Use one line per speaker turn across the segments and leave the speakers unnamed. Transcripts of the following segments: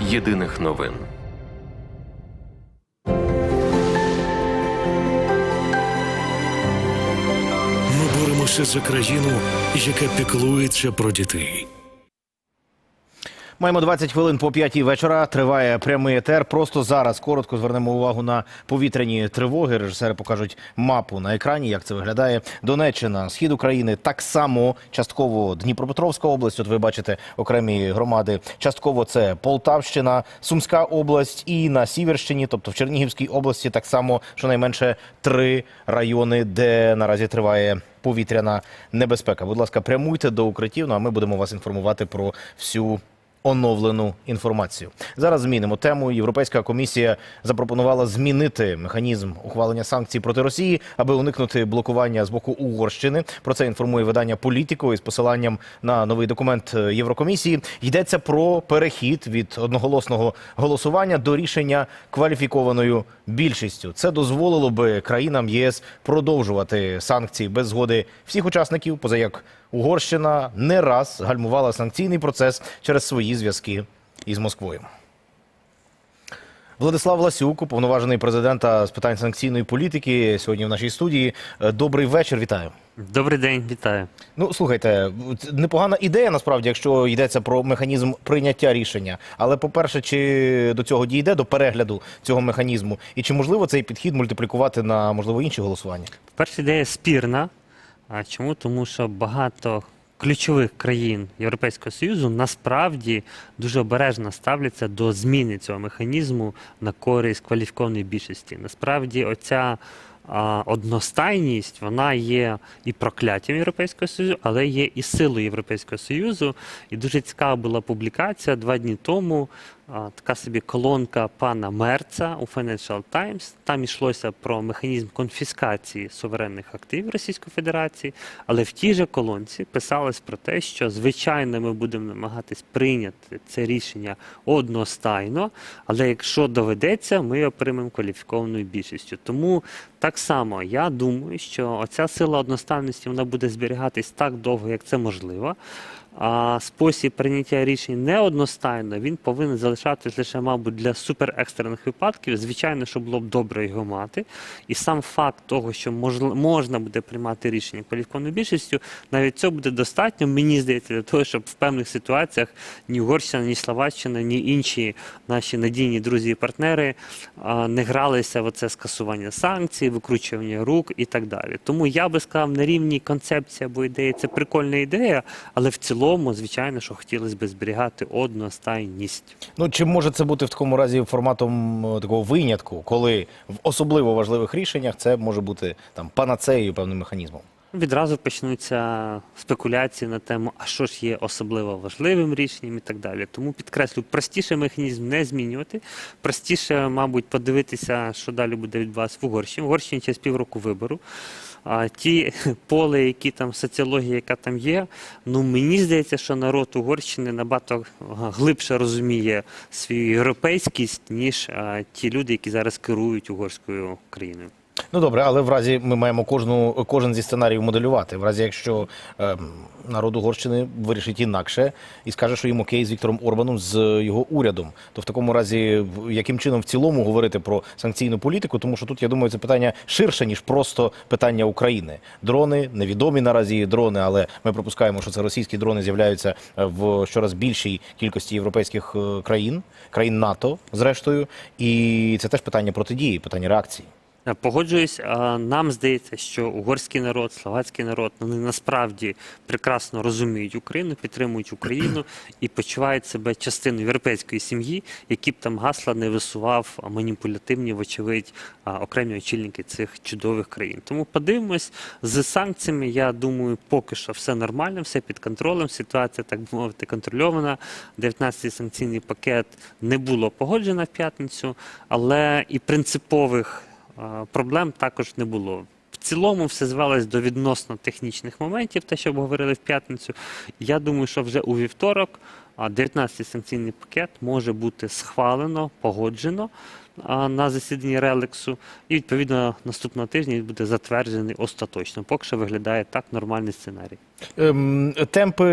єдиних новин.
Ми боремося за країну, яка піклується про дітей.
Маємо 20 хвилин по п'ятій вечора. Триває прямий етер. Просто зараз коротко звернемо увагу на повітряні тривоги. Режисери покажуть мапу на екрані, як це виглядає. Донеччина, схід України, так само частково Дніпропетровська область. От ви бачите окремі громади. Частково це Полтавщина, Сумська область і на Сіверщині, тобто в Чернігівській області, так само щонайменше три райони, де наразі триває повітряна небезпека. Будь ласка, прямуйте до укриттів. Ну а ми будемо вас інформувати про всю оновлену інформацію. Зараз змінимо тему. Європейська комісія запропонувала змінити механізм ухвалення санкцій проти Росії, аби уникнути блокування з боку Угорщини. Про це інформує видання Політіко із посиланням на новий документ Єврокомісії. Йдеться про перехід від одноголосного голосування до рішення кваліфікованою більшістю. Це дозволило би країнам ЄС продовжувати санкції без згоди всіх учасників, поза як Угорщина не раз гальмувала санкційний процес через свої зв'язки із Москвою. Владислав Ласюк, уповноважений президента з питань санкційної політики, сьогодні в нашій студії. Е, Добрий вечір, вітаю.
Добрий день, вітаю.
Ну, слухайте, непогана ідея насправді, якщо йдеться про механізм прийняття рішення. Але, по-перше, чи до цього дійде до перегляду цього механізму, і чи можливо цей підхід мультиплікувати на можливо інші голосування?
Перша ідея спірна. А чому? Тому що багато ключових країн Європейського Союзу насправді дуже обережно ставляться до зміни цього механізму на користь кваліфікованої більшості. Насправді, оця а, одностайність вона є і прокляттям Європейського Союзу, але є і силою Європейського Союзу. І дуже цікава була публікація два дні тому. Така собі колонка пана Мерца у Financial Times. Там йшлося про механізм конфіскації суверенних активів Російської Федерації, але в тій же колонці писалось про те, що звичайно ми будемо намагатись прийняти це рішення одностайно, але якщо доведеться, ми його приймемо кваліфікованою більшістю. Тому так само я думаю, що оця сила одностайності вона буде зберігатись так довго, як це можливо. А спосіб прийняття рішень не одностайно, він повинен залишатись лише, мабуть, для суперекстрених випадків. Звичайно, що було б добре його мати. І сам факт того, що можна буде приймати рішення кваліфікованою більшістю, навіть цього буде достатньо, мені здається, для того, щоб в певних ситуаціях ні Угорщина, ні Словаччина, ні інші наші надійні друзі і партнери не гралися в оце скасування санкцій, викручування рук і так далі. Тому я би сказав, на рівні концепції або ідеї це прикольна ідея, але в цілому, звичайно, що хотілося б зберігати одностайність.
Ну чи може це бути в такому разі форматом е, такого винятку, коли в особливо важливих рішеннях це може бути там панацеєю певним механізмом?
Відразу почнуться спекуляції на тему, а що ж є особливо важливим рішенням і так далі. Тому підкреслю, простіше механізм не змінювати. Простіше, мабуть, подивитися, що далі буде відбуватися в Угорщині. В Угорщині через півроку вибору. А ті поле, які там соціологія, яка там є, ну мені здається, що народ Угорщини набагато глибше розуміє свою європейськість, ніж а, ті люди, які зараз керують угорською країною.
Ну добре, але в разі ми маємо кожну кожен зі сценаріїв моделювати. В разі, якщо ем, народ Угорщини вирішить інакше і скаже, що їм окей з Віктором Орбаном з його урядом, то в такому разі яким чином в цілому говорити про санкційну політику, тому що тут я думаю, це питання ширше ніж просто питання України. Дрони невідомі наразі дрони, але ми припускаємо, що це російські дрони з'являються е, в щораз більшій кількості європейських е, країн, країн НАТО, зрештою, і це теж питання протидії, питання реакції.
Е, Погоджуюсь, нам здається, що угорський народ, словацький народ вони насправді прекрасно розуміють Україну, підтримують Україну і почувають себе частиною європейської сім'ї, які б там гасла не висував маніпулятивні, вочевидь, окремі очільники цих чудових країн. Тому подивимось з санкціями. Я думаю, поки що все нормально, все під контролем. Ситуація так би мовити контрольована. 19-й санкційний пакет не було погоджено в п'ятницю, але і принципових проблем також не було. В цілому все звелось до відносно технічних моментів, те, що обговорили в п'ятницю. Я думаю, що вже у вівторок а, 19-й санкційний пакет може бути схвалено, погоджено на засіданні Релексу, і відповідно наступного тижня буде затверджений остаточно. Поки що виглядає так нормальний сценарій.
Ем, темпи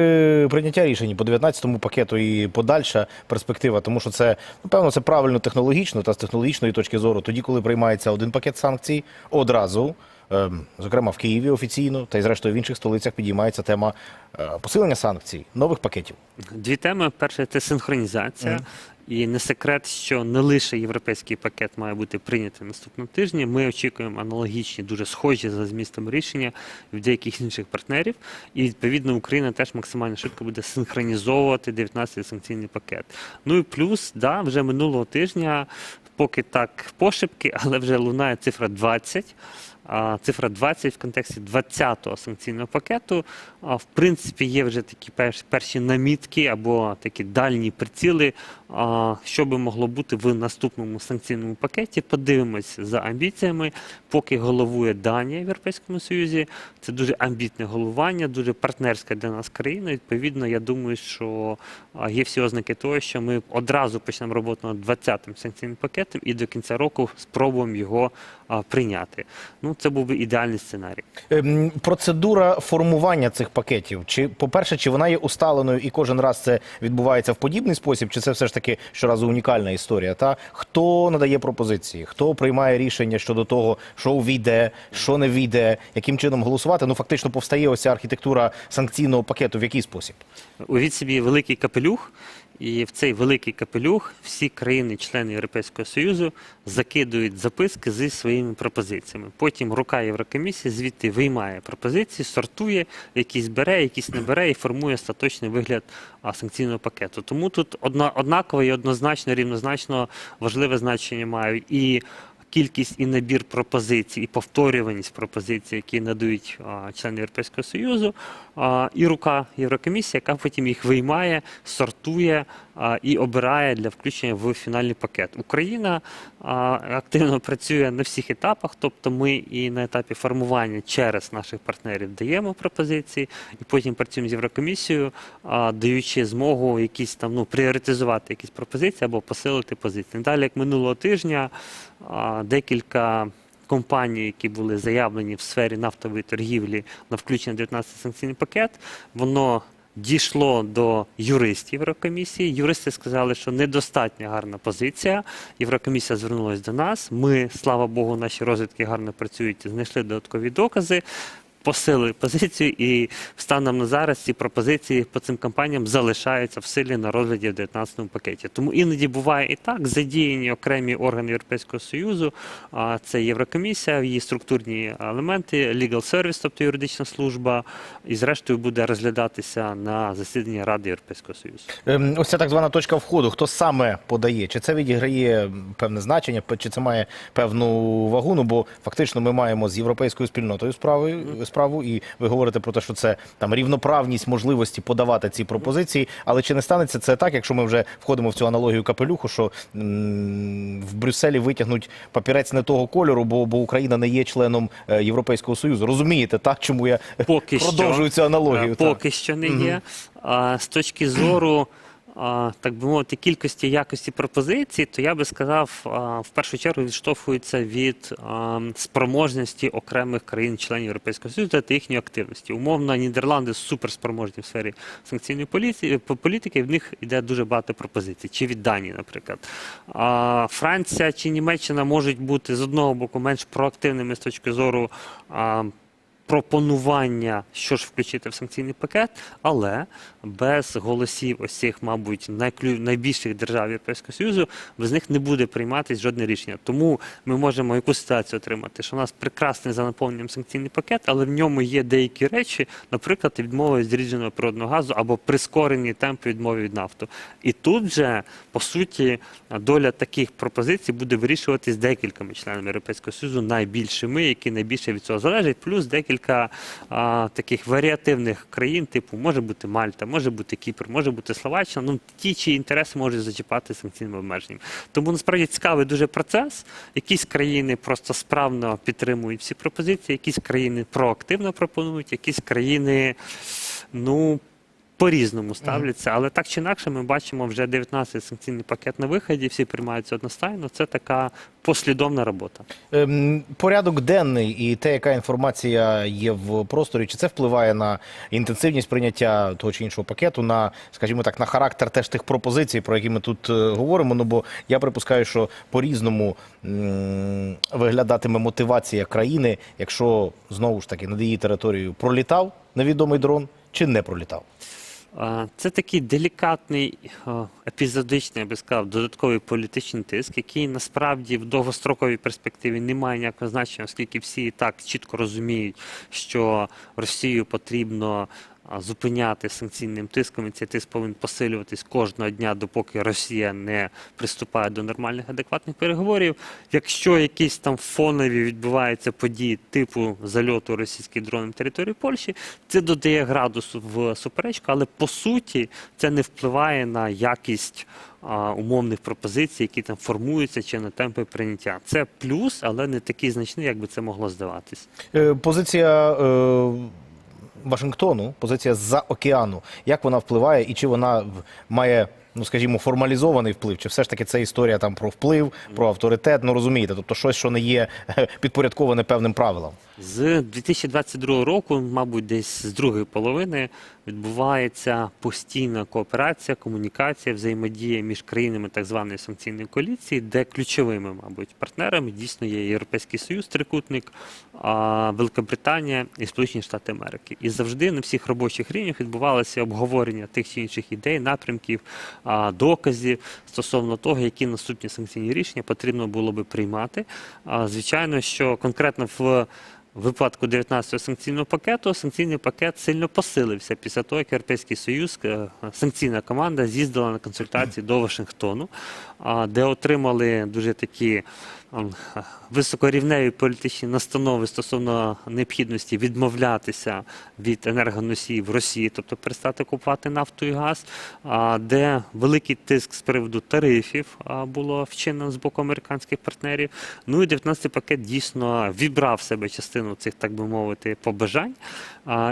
прийняття рішень по 19-му пакету і подальша перспектива, тому що це напевно це правильно технологічно та з технологічної точки зору. Тоді, коли приймається один пакет санкцій, одразу, зокрема в Києві офіційно, та й зрештою в інших столицях підіймається тема е, посилення санкцій, нових пакетів.
Дві теми. Перше це синхронізація. І не секрет, що не лише європейський пакет має бути прийнятий наступного тижня. Ми очікуємо аналогічні, дуже схожі за змістом рішення в деяких інших партнерів. І відповідно Україна теж максимально швидко буде синхронізовувати 19-й санкційний пакет. Ну і плюс, да, вже минулого тижня, поки так пошепки, але вже лунає цифра 20. Цифра 20 в контексті 20-го санкційного пакету. В принципі, є вже такі перші, намітки або такі дальні приціли, що би могло бути в наступному санкційному пакеті. Подивимось за амбіціями. Поки головує Данія в Європейському Союзі. Це дуже амбітне головування, дуже партнерська для нас країна. Відповідно, я думаю, що є всі ознаки того, що ми одразу почнемо роботу над 20-м санкційним пакетом і до кінця року спробуємо його прийняти. Ну, це був би ідеальний сценарій.
Ем, Процедура формування цих пакетів. Чи, по-перше, чи вона є усталеною і кожен раз це відбувається в подібний спосіб, чи це все ж таки щоразу унікальна історія? Та хто надає пропозиції, хто приймає рішення щодо того, що увійде, що не війде, яким чином голосувати? Ну фактично повстає ось ця архітектура санкційного пакету. В який спосіб?
Увіть собі великий капелюх, і в цей великий капелюх всі країни-члени Європейського Союзу закидують записки зі своїми пропозиціями. Потім рука Єврокомісії звідти виймає пропозиції, сортує, якісь бере, якісь не бере і формує остаточний вигляд санкційного пакету. Тому тут одна, однаково і однозначно, рівнозначно важливе значення мають і кількість і набір пропозицій, і повторюваність пропозицій, які надають а, члени Європейського Союзу, а, і рука Єврокомісії, яка потім їх виймає, сортує і обирає для включення в фінальний пакет. Україна активно працює на всіх етапах, тобто ми і на етапі формування через наших партнерів даємо пропозиції, і потім працюємо з Єврокомісією, даючи змогу якісь там ну пріоритизувати якісь пропозиції або посилити позиції. Далі, як минулого тижня, декілька компаній, які були заявлені в сфері нафтової торгівлі на включення 19 санкційний пакет, воно дійшло до юристів Єврокомісії. Юристи сказали, що недостатньо гарна позиція. Єврокомісія звернулася до нас. Ми, слава Богу, наші розвідки гарно працюють, знайшли додаткові докази. Посилили позицію, і станом на зараз ці пропозиції по цим компаніям залишаються в силі на розгляді в 19 пакеті. Тому іноді буває і так задіяні окремі органи Європейського союзу. Це Єврокомісія, її структурні елементи, legal service, тобто юридична служба, і зрештою буде розглядатися на засіданні Ради Європейського союзу.
Ем, Ось ця так звана точка входу. Хто саме подає? Чи це відіграє певне значення, чи це має певну вагу? Ну бо фактично ми маємо з європейською спільнотою справи, справу, і ви говорите про те, що це там рівноправність можливості подавати ці пропозиції. Але чи не станеться це так, якщо ми вже входимо в цю аналогію капелюху, що м, в Брюсселі витягнуть папірець не того кольору, бо, бо Україна не є членом е, Європейського союзу? Розумієте, так чому я
Поки
продовжую
що,
цю аналогію?
е,
так.
Поки що не є. А з точки зору, так би мовити, кількості якості пропозицій, то я би сказав, в першу чергу відштовхується від спроможності окремих країн-членів Європейського Союзу та їхньої активності. Умовно, Нідерланди суперспроможні в сфері санкційної по- політики, в них йде дуже багато пропозицій, чи від Данії, наприклад. Франція чи Німеччина можуть бути з одного боку менш проактивними з точки зору. Пропонування, що ж включити в санкційний пакет, але без голосів ось цих, мабуть, найклю... найбільших держав Європейського Союзу, без них не буде прийматися жодне рішення. Тому ми можемо яку ситуацію отримати, що у нас прекрасний за наповненням санкційний пакет, але в ньому є деякі речі, наприклад, відмови від зрідженого природного газу або прискорені темпи відмови від нафту. І тут же, по суті, доля таких пропозицій буде вирішуватись декількома членами Європейського Союзу, найбільшими, які найбільше від цього залежать, плюс декілька декілька а, таких варіативних країн, типу може бути Мальта, може бути Кіпр, може бути Словаччина. Ну ті, чиї інтереси можуть зачіпати санкційними обмеженням. Тому насправді цікавий дуже процес. Якісь країни просто справно підтримують всі пропозиції, якісь країни проактивно пропонують, якісь країни, ну. По-різному ставляться, але так чи інакше, ми бачимо вже 19 санкційний пакет на виході, всі приймаються одностайно. Це така послідовна робота.
Ем, порядок денний і те, яка інформація є в просторі, чи це впливає на інтенсивність прийняття того чи іншого пакету, на, скажімо так, на характер теж тих пропозицій, про які ми тут е, говоримо. Ну бо я припускаю, що по-різному м, виглядатиме мотивація країни, якщо знову ж таки над її територією пролітав невідомий дрон чи не пролітав.
Це такий делікатний, епізодичний, я би сказав, додатковий політичний тиск, який насправді в довгостроковій перспективі не має ніякого значення, оскільки всі і так чітко розуміють, що Росію потрібно зупиняти санкційним тиском, і цей тиск повинен посилюватись кожного дня, допоки Росія не приступає до нормальних адекватних переговорів. Якщо якісь там фонові відбуваються події типу зальоту російських дронів на території Польщі, це додає градусу в суперечку, але по суті це не впливає на якість умовних пропозицій, які там формуються чи на темпи прийняття. Це плюс, але не такий значний, як би це могло здаватись.
Е, Позиція е, Вашингтону, позиція з-за океану, як вона впливає і чи вона має, ну скажімо, формалізований вплив, чи все ж таки це історія там про вплив, про авторитет, ну розумієте, тобто щось, що не є е, підпорядковане певним правилам.
З 2022 року, мабуть, десь з другої половини відбувається постійна кооперація, комунікація, взаємодія між країнами так званої санкційної коаліції, де ключовими, мабуть, партнерами дійсно є Європейський Союз, трикутник, Великобританія і Сполучені Штати Америки. І завжди на всіх робочих рівнях відбувалося обговорення тих чи інших ідей, напрямків, доказів стосовно того, які наступні санкційні рішення потрібно було би приймати. Звичайно, що конкретно в випадку 19-го санкційного пакету санкційний пакет сильно посилився після того, як Європейський Союз, е, санкційна команда з'їздила на консультації до Вашингтону, де отримали дуже такі високорівневі політичні настанови стосовно необхідності відмовлятися від енергоносіїв Росії, тобто перестати купувати нафту і газ, де великий тиск з приводу тарифів було вчинено з боку американських партнерів. Ну і 19-й пакет дійсно вібрав себе частину цих, так би мовити, побажань.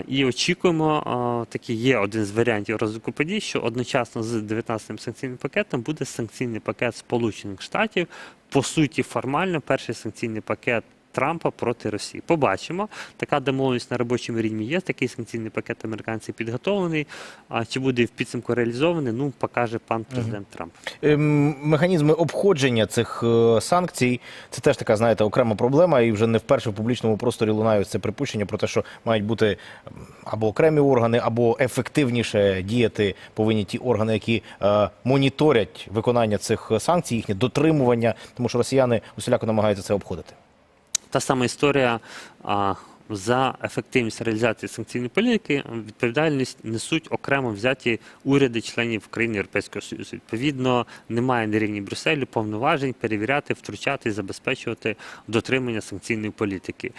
І очікуємо, а, такий є один з варіантів розвитку подій, що одночасно з 19-м санкційним пакетом буде санкційний пакет Сполучених Штатів. По суті, формально перший санкційний пакет. Трампа проти Росії. Побачимо. Така домовленість на робочому рівні є. Такий санкційний пакет американців підготовлений. А чи буде в підсумку реалізований? Ну покаже пан президент Трамп.
Ем, Механізми обходження цих е, санкцій це теж така, знаєте, окрема проблема, і вже не вперше в публічному просторі лунають це припущення про те, що мають бути ем, або окремі органи, або ефективніше діяти повинні ті органи, які е, моніторять виконання цих санкцій, їхнє дотримування, тому що росіяни усіляко намагаються це обходити.
Та сама історія за ефективність реалізації санкційної політики відповідальність несуть окремо взяті уряди членів країн Європейського Союзу. Відповідно, немає на рівні Брюсселю повноважень перевіряти, втручати і забезпечувати дотримання санкційної політики.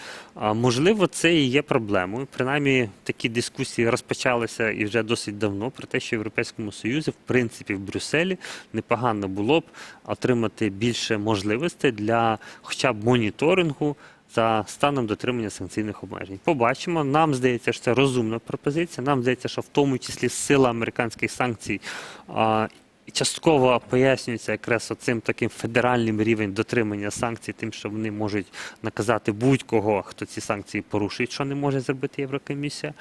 Можливо, це і є проблемою. Принаймні, такі дискусії розпочалися і вже досить давно про те, що в Європейському Союзі, в принципі, в Брюсселі непогано було б отримати більше можливостей для хоча б моніторингу за станом дотримання санкційних обмежень. Побачимо. Нам здається, що це розумна пропозиція. Нам здається, що в тому числі сила американських санкцій частково пояснюється якраз цим таким федеральним рівень дотримання санкцій, тим, що вони можуть наказати будь-кого, хто ці санкції порушить, що не може зробити Єврокомісія.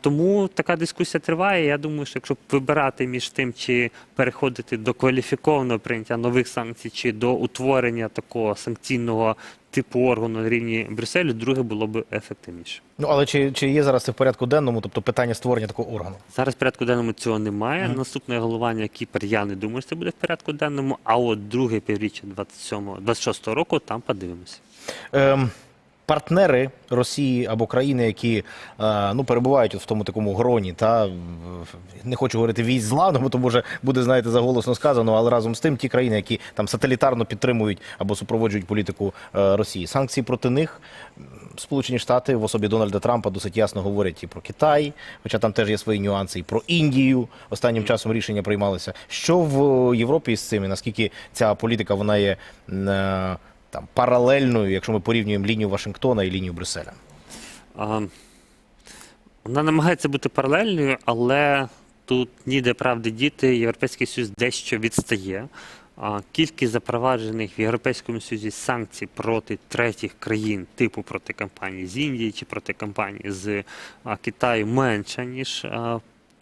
Тому така дискусія триває. Я думаю, що якщо вибирати між тим, чи переходити до кваліфікованого прийняття нових санкцій, чи до утворення такого санкційного типу органу на рівні Брюсселю, друге було б ефективніше.
Ну але чи, чи є зараз це в порядку денному, тобто питання створення такого органу?
Зараз в порядку денному цього немає. Наступне головування Кіпр, я не думаю, що це буде в порядку денному. А от друге півріччя 27 26 року там подивимося.
Ем, партнери Росії або країни, які е, ну перебувають в тому такому гроні, та не хочу говорити військ зла, ну, бо то може буде знаєте заголосно сказано, але разом з тим ті країни, які там сателітарно підтримують або супроводжують політику е, Росії. Санкції проти них Сполучені Штати в особі Дональда Трампа досить ясно говорять і про Китай, хоча там теж є свої нюанси, і про Індію. Останнім часом рішення приймалися. Що в Європі з цим? Наскільки ця політика вона є е, там паралельною, якщо ми порівнюємо лінію Вашингтона і лінію Брюсселя?
А, Вона намагається бути паралельною, але тут ніде правди діти, Європейський Союз дещо відстає. Кількість запроваджених в Європейському Союзі санкцій проти третіх країн, типу проти компаній з Індії чи проти компаній з Китаю менша, ніж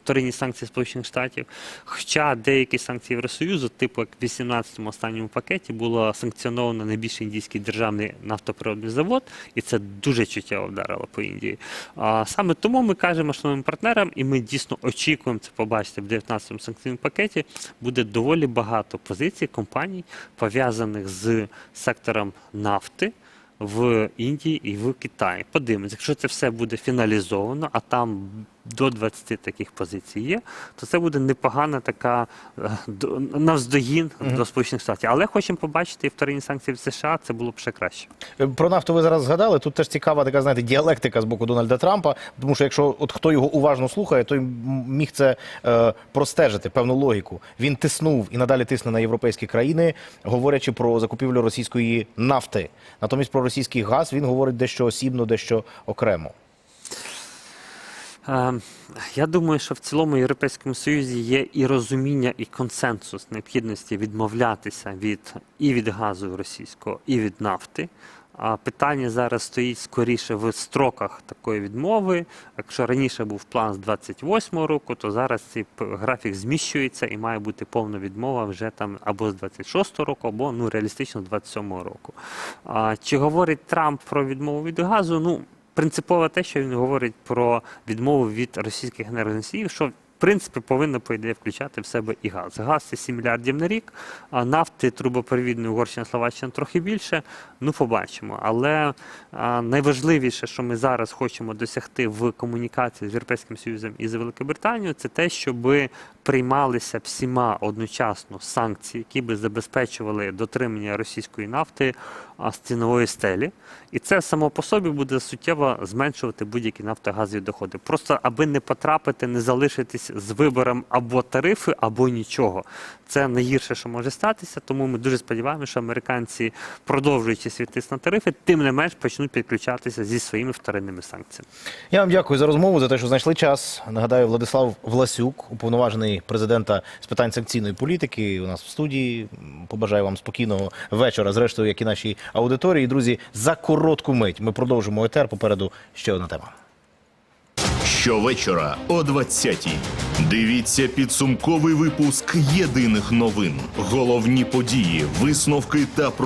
вторинні санкції Сполучених Штатів. Хоча деякі санкції Євросоюзу, типу як в 18-му останньому пакеті, було санкціоновано найбільший індійський державний нафтопроводний завод, і це дуже чуттєво вдарило по Індії. А саме тому ми кажемо основним партнерам, і ми дійсно очікуємо це побачити в 19-му санкційному пакеті. Буде доволі багато позицій компаній, пов'язаних з сектором нафти. В Індії і в Китаї. Подивимось, якщо це все буде фіналізовано, а там до 20 таких позицій є, то це буде непогана така е, до- навздогін до Сполучених Штатів. Але хочемо побачити і вторинні санкції в США, це було б ще краще.
Е, Про нафту ви зараз згадали. Тут теж цікава така, знаєте, діалектика з боку Дональда Трампа. Тому що якщо от хто його уважно слухає, той міг це е, простежити, певну логіку. Він тиснув і надалі тисне на європейські країни, говорячи про закупівлю російської нафти. Натомість про російський газ він говорить дещо осібно, дещо окремо.
Е, Я думаю, що в цілому Європейському Союзі є і розуміння, і консенсус необхідності відмовлятися від і від газу російського, і від нафти. А питання зараз стоїть скоріше в строках такої відмови. Якщо раніше був план з 28-го року, то зараз цей графік зміщується і має бути повна відмова вже там або з 26-го року, або ну реалістично з 27-го року. А, чи говорить Трамп про відмову від газу? Ну принципово те, що він говорить про відмову від російських енергоносіїв, що в принципі повинно по ідеї включати в себе і газ. Газ це 7 мільярдів на рік, а нафти трубопровідної Угорщина, Словаччина трохи більше. Ну, побачимо. Але найважливіше, що ми зараз хочемо досягти в комунікації з Європейським Союзом і з Великобританією, це те, щоб приймалися всіма одночасно санкції, які би забезпечували дотримання російської нафти цінової стелі. І це само по собі буде суттєво зменшувати будь-які нафтогазові доходи. Просто аби не потрапити, не залишитись з вибором або тарифи, або нічого. Це найгірше, що може статися. Тому ми дуже сподіваємося, що американці, продовжуючи свій тиск на тарифи, тим не менш почнуть підключатися зі своїми вторинними санкціями.
Я вам дякую за розмову, за те, що знайшли час. Нагадаю, Владислав Власюк, уповноважений президента з питань санкційної політики. У нас в студії. Побажаю вам спокійного вечора. Зрештою, як і нашій аудиторії. Друзі, за коротку мить ми продовжимо етер. Попереду ще одна тема.
Щовечора о 20-й. Дивіться підсумковий випуск єдиних новин, головні події, висновки та про.